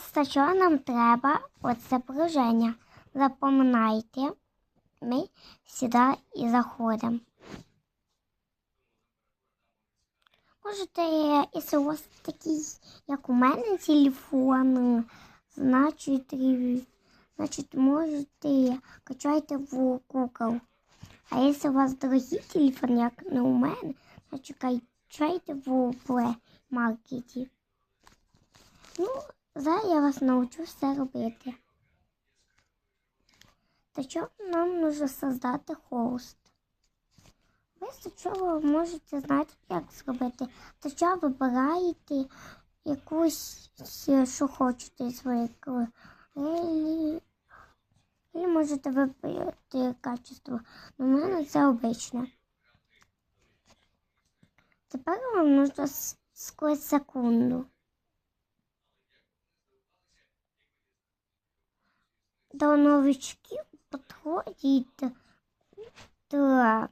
спочатку нам треба оце положення. Запоминайте. Ми сюди і заходимо. Можете, якщо у вас такий, як у мене, телефон, значить, значить можете качайте в Google. А якщо у вас дорогий телефон, як не у мене, значить качайте в Play Market. Ну, зараз я вас навчу все робити. Та що нам нужно создати хост? Ви спочатку можете знати, як зробити. Та що вибираєте якусь, що хочете своє Или, или можете вибрати качество. У мене це обичне. Тепер вам нужно сквозь секунду. До новичків підходить то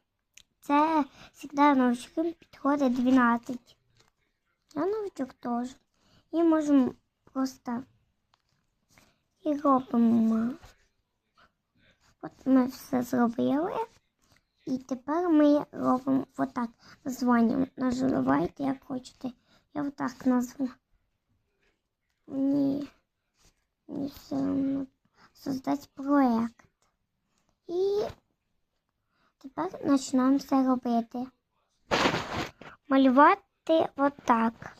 це завжди новичкам підходить 12. Я новичок теж. І можемо просто і робимо. От ми все зробили. І тепер ми робимо отак. Названням. Наживайте, як хочете. Я отак назву. Мені, мені все одно создати проект. І тепер починаємо це робити. Малювати отак.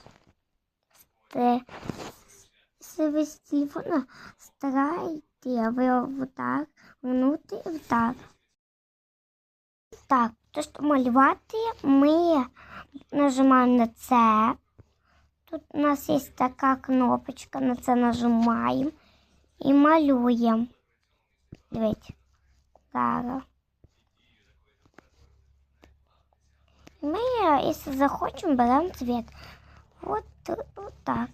З телефона старайте ви отак, гнути і отак. Так, то що малювати ми нажимаємо на це. Тут у нас є така кнопочка, на це нажимаємо і малюємо. Дивіться. Зараз. Ми, якщо захочемо, беремо цвет. Вот, вот так.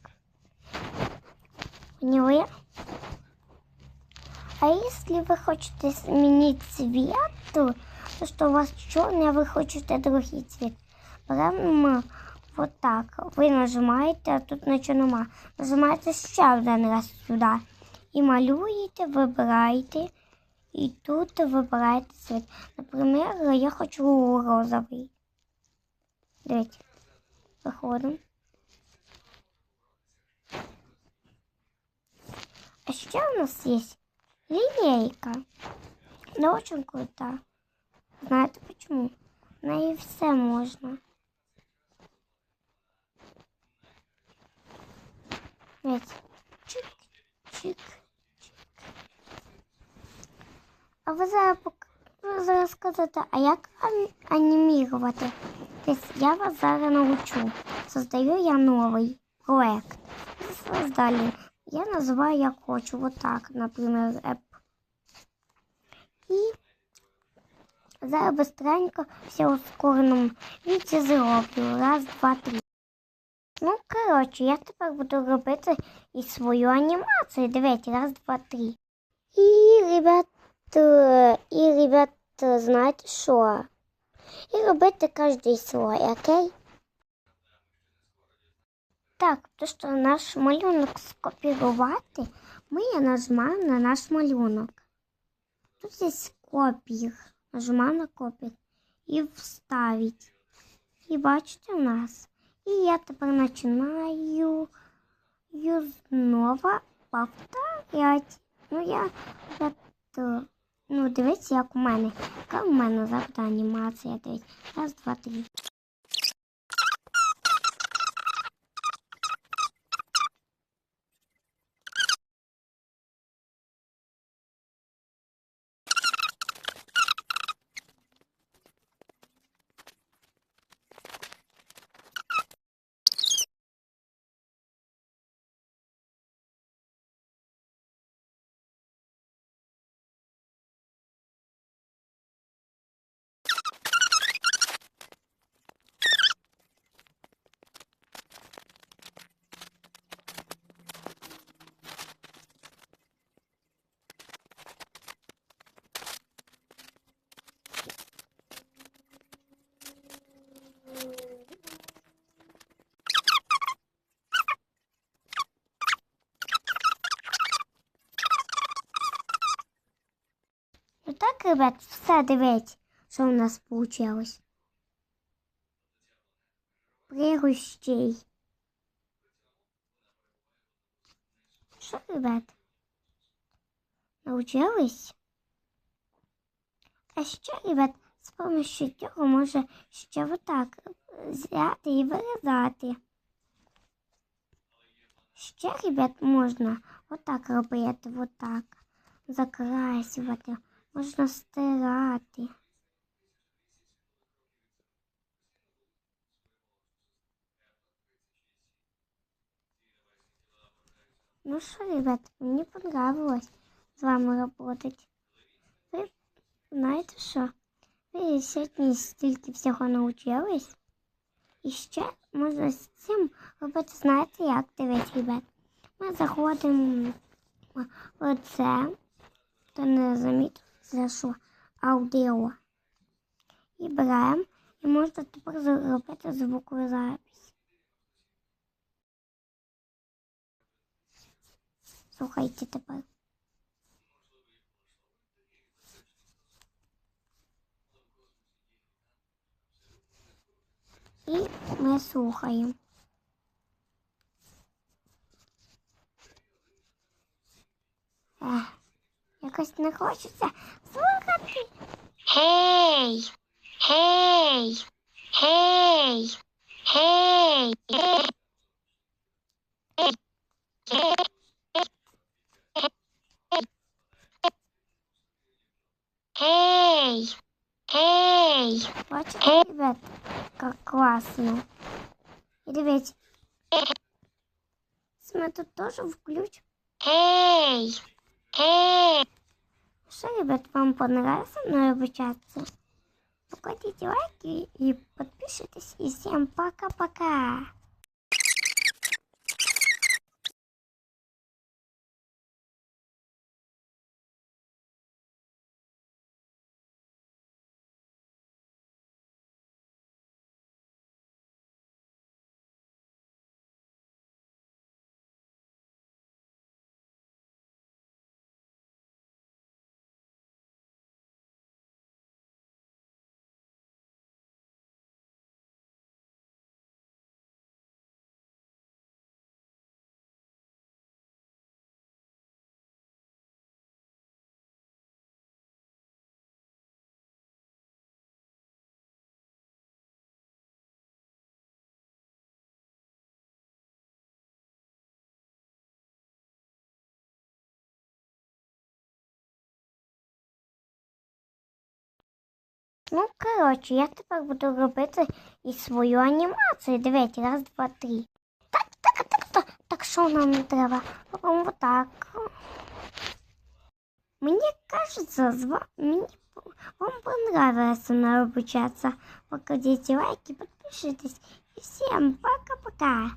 Поняли? А если вы хотите сменить цвет, то, то что у вас черный, а вы хотите другий цвет, беремо вот так. Ви нажимаєте, а тут нічого нема. Нажимаєте ще один раз сюди. І малюєте, вибираєте. І тут вибираєте цвет. Наприклад, я хочу розовий. Дивіться. Виходимо. А ще у нас є лінійка. Вона дуже крута. Знаєте почему? В неї все можна. Дивіться. А ви зараз, зараз а як ан- анімірувати? Тобто я вас зараз научу. Создаю я новий проект. Создали. Я называю як хочу. Вот так, например, app. І зараз быстренько все в ускореному віці зроблю. Раз, два, три. Ну, коротше, я тепер буду робити і свою анімацію. Дивіться, раз, два, три. І, ребят, е, і, ребят, е, знаєте що? І робити кожний слой, окей? Так, то що наш малюнок скопірувати, ми нажимаємо на наш малюнок. Тут є копір. Нажимаємо на копір і вставить. І бачите у нас. І я тепер починаю знову повторяти. Ну, я, я то, ну, дивіться, як у мене. Яка у мене завжди анімація. Дивіться. Раз, два, три. Так, ребят, все, дивіться, що у нас вийшло. Пригощей. Що, ребят? Научились? А ще, ребят, з помощью цього може ще отак взяти і вирізати. Ще, ребят, можна отак робити, отак. Закрасювати, можна стирати. Ну що, ребят, мені понравилось з вами работать. Ви знаєте що? Ви сьогодні стільки всього навчились. І ще можна з цим робити, знаєте як, дивіться, ребят. Ми заходимо в це, то не замітив, що аудіо. І беремо, і можна тепер зробити звукову запись. Слухайте тепер. І ми слухаємо. Ех, якось не хочеться. Гей! Гей! Гей! Гей! Гей! Гей! Бачите, ребят, как классно. И дивіться. Мы тут тоже включим. Эй! Эй! Что, ребят, вам понравилось со мной обучаться? Покладите лайки и подпишитесь. И всем пока-пока! Ну, коротше, я тепер буду робити і свою анімацію. Дивіться, раз, два, три. Так, так, так, так. Так що нам треба? Робимо отак. Мені кажется, з ва- мені п- вам понравилось со мной обучаться. Покладите лайки, подпишитесь. И всем пока-пока.